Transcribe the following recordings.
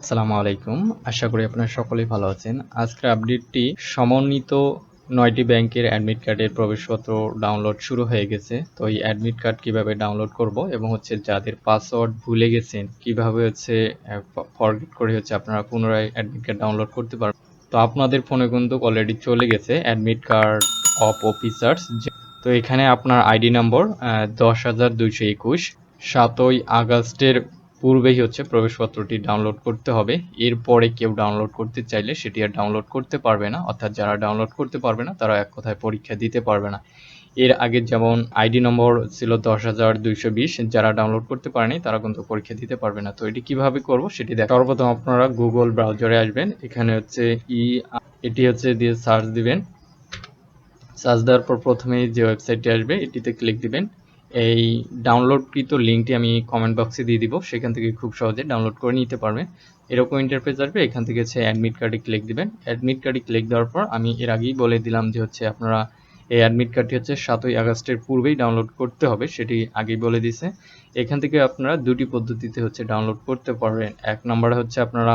আসসালামু আলাইকুম। আশা করি আপনারা সকলেই ভালো আছেন। আজকের আপডেটটি সমন্বিত নয়টি ব্যাংকের অ্যাডমিট কার্ডের প্রবেশপত্র ডাউনলোড শুরু হয়ে গেছে। তো এই অ্যাডমিট কার্ড কীভাবে ডাউনলোড করব এবং হচ্ছে যাদের পাসওয়ার্ড ভুলে গেছেন, কীভাবে হচ্ছে ফরগেট করে হচ্ছে আপনারা পুনরায় অ্যাডমিট কার্ড ডাউনলোড করতে পারবেন তো আপনাদের ফোনে কিন্তু অলরেডি চলে গেছে অ্যাডমিট কার্ড অফ অফিসার্স। তো এখানে আপনার আইডি নম্বর দশ হাজার দুইশো একুশ। সাতই আগস্টের পূর্বেই হচ্ছে প্রবেশপত্রটি ডাউনলোড করতে হবে। এরপরে কেউ ডাউনলোড করতে চাইলে সেটি আর ডাউনলোড করতে পারবে না। অর্থাৎ যারা ডাউনলোড করতে পারবে না তারা এক কথায় পরীক্ষা দিতে পারবে না। এর আগে যেমন আইডি নম্বর ছিল দশ হাজার দুইশো বিশ, যারা ডাউনলোড করতে পারেনি, তারা কিন্তু পরীক্ষা দিতে পারবে না। তো এটি কীভাবে করব সেটি দেখ সর্বপ্রথম আপনারা গুগল ব্রাউজারে আসবেন। এখানে হচ্ছে ই, এটি হচ্ছে দিয়ে সার্চ দিবেন। সার্চ দেওয়ার পর প্রথমেই যে ওয়েবসাইটটি আসবে, এটিতে ক্লিক দিবেন। এই ডাউনলোডকৃত লিঙ্কটি আমি কমেন্ট বক্সে দিয়ে দিব, সেখান থেকে খুব সহজে ডাউনলোড করে নিতে পারবে। এরকম ইন্টারফেস আসবে, এখান থেকে হচ্ছে অ্যাডমিট কার্ডে ক্লিক দিবেন। অ্যাডমিট কার্ডে ক্লিক দেওয়ার পর আমি এর আগেই বলে দিলাম যে হচ্ছে আপনারা এই অ্যাডমিট কার্ডটি হচ্ছে সাতই আগস্টের পূর্বেই ডাউনলোড করতে হবে, সেটি আগেই বলে দিছে এখান থেকে আপনারা দুটি পদ্ধতিতে হচ্ছে ডাউনলোড করতে পারবেন। এক নম্বরে হচ্ছে আপনারা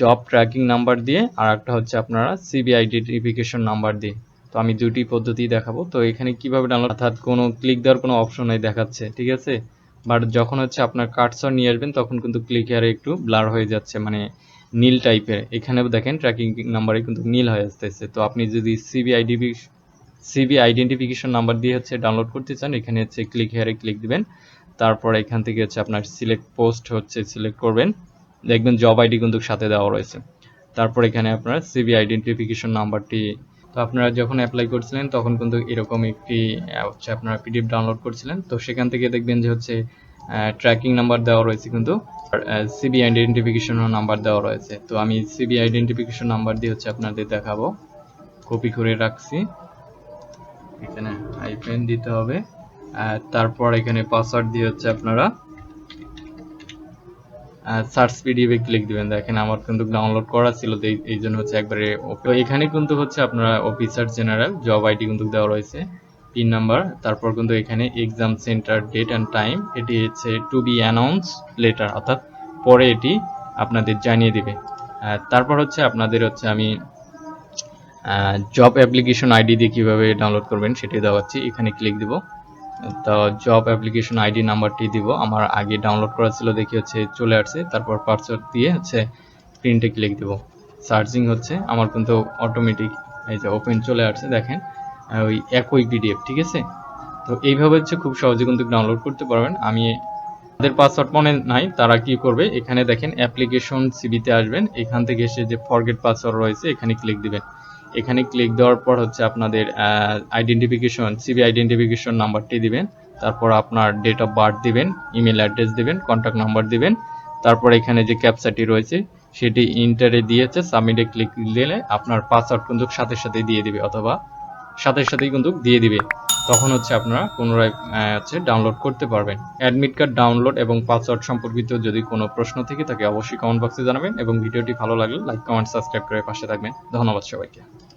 জব ট্র্যাকিং নাম্বার দিয়ে, আর একটা হচ্ছে আপনারা সিবিআই আইডেন্টিফিকেশন নাম্বার দিয়ে। তো আমি দুটি পদ্ধতি দেখাবো। তো এখানে কীভাবে ডাউনলোড অর্থাৎ কোনো ক্লিক দেওয়ার কোনো অপশন নাই দেখাচ্ছে, ঠিক আছে? বাট যখন হচ্ছে আপনার কার্ডসর নিয়ে আসবেন, তখন কিন্তু ক্লিক হেয়ারে একটু ব্লার হয়ে যাচ্ছে মানে নীল টাইপের এখানেও দেখেন ট্র্যাকিং নাম্বারে কিন্তু নীল হয়ে আসতেছে। তো আপনি যদি CB IDB CB identification number দিয়ে হচ্ছে ডাউনলোড করতে চান, এখানে হচ্ছে ক্লিক হেয়ারে ক্লিক দিবেন। তারপর এখান থেকে হচ্ছে আপনার সিলেক্ট পোস্ট হচ্ছে সিলেক্ট করবেন। দেখবেন জব আইডি কিন্তু সাথে দেওয়া রয়েছে। তারপর এখানে আপনার সিবি আইডেন্টিফিকেশন নাম্বারটি তো আপনারা যখন অ্যাপ্লাই করছিলেন, তখন কিন্তু এরকম একটি হচ্ছে আপনারা পিডিএফ ডাউনলোড করছিলেন। তো সেখান থেকে দেখবেন যে হচ্ছে ট্র্যাকিং নাম্বার দেওয়া রয়েছে কিন্তু সিবি আইডেন্টিফিকেশন নাম্বার দেওয়া রয়েছে। তো আমি সিবি আইডেন্টিফিকেশন নাম্বার দিয়ে হচ্ছে আপনাদের দেখাবো। কপি করে রাখছি। এখানে আইপেন দিতে হবে। তারপর এখানে পাসওয়ার্ড দিয়ে হচ্ছে আপনারা সার্চ পিডিএফে ক্লিক দিবেন। দেখেন আমার কিন্তু ডাউনলোড করা ছিল এই জন্য হচ্ছে একবারে তো এখানে কিন্তু হচ্ছে আপনারা অফিসার জেনারেল জব আইডি কিন্তু দেওয়া রয়েছে পিন নাম্বার। তারপর কিন্তু এখানে exam centre date and time এটি হচ্ছে টু বি অ্যানাউন্স লেটার অর্থাৎ পরে এটি আপনাদের জানিয়ে দিবে। তারপর হচ্ছে আপনাদের হচ্ছে আমি জব অ্যাপ্লিকেশন আইডি দিয়ে কীভাবে ডাউনলোড করবেন সেটি দেওয়াচ্ছি এখানে ক্লিক দিব। তো জব অ্যাপ্লিকেশন আইডি নাম্বারটি দিব। আমার আগে ডাউনলোড করা ছিল দেখি হচ্ছে চলে আসছে। তারপর পাসওয়ার্ড দিয়ে হচ্ছে প্রিন্টে ক্লিক দিব। সার্চিং হচ্ছে, আমার কিন্তু অটোমেটিক এই যে ওপেন চলে আসছে, দেখেন। ওই একই পিডিএফ ঠিক আছে? তো এইভাবে হচ্ছে খুব সহজে কিন্তু ডাউনলোড করতে পারবেন। আমি তাদের পাসওয়ার্ড মনে নাই, তারা কি করবে? এখানে দেখেন অ্যাপ্লিকেশন সিবিতে আসবেন। এখান থেকে এসে যে ফরগেট পাসওয়ার্ড রয়েছে, এখানে ক্লিক দিবেন। এখানে ক্লিক দেওয়ার পর হচ্ছে আপনাদের আইডেন্টিফিকেশন সিবি আইডেন্টিফিকেশন নাম্বারটি দিবেন। তারপর আপনার ডেট অফ বার্থ দিবেন ইমেল অ্যাড্রেস দিবেন কন্ট্যাক্ট নাম্বার দিবেন। তারপর এখানে যে ক্যাপচাটি রয়েছে, সেটি ইন্টারে দিয়েছে সাবমিটে ক্লিক দিলে আপনার পাসওয়ার্ড কিন্তু সাথে সাথে দিয়ে দিবে, অথবা সাথে সাথেই কিন্তু দিয়ে দিবে। তখন হচ্ছে আপনারা পুনরায় হচ্ছে ডাউনলোড করতে পারবেন। অ্যাডমিট কার্ড ডাউনলোড এবং পাসওয়ার্ড সম্পর্কিত যদি কোনো প্রশ্ন থেকে থাকে, অবশ্যই কমেন্ট বক্সে জানাবেন এবং ভিডিওটি ভালো লাগলে লাইক কমেন্ট সাবস্ক্রাইব করে পাশে থাকবেন। ধন্যবাদ সবাইকে।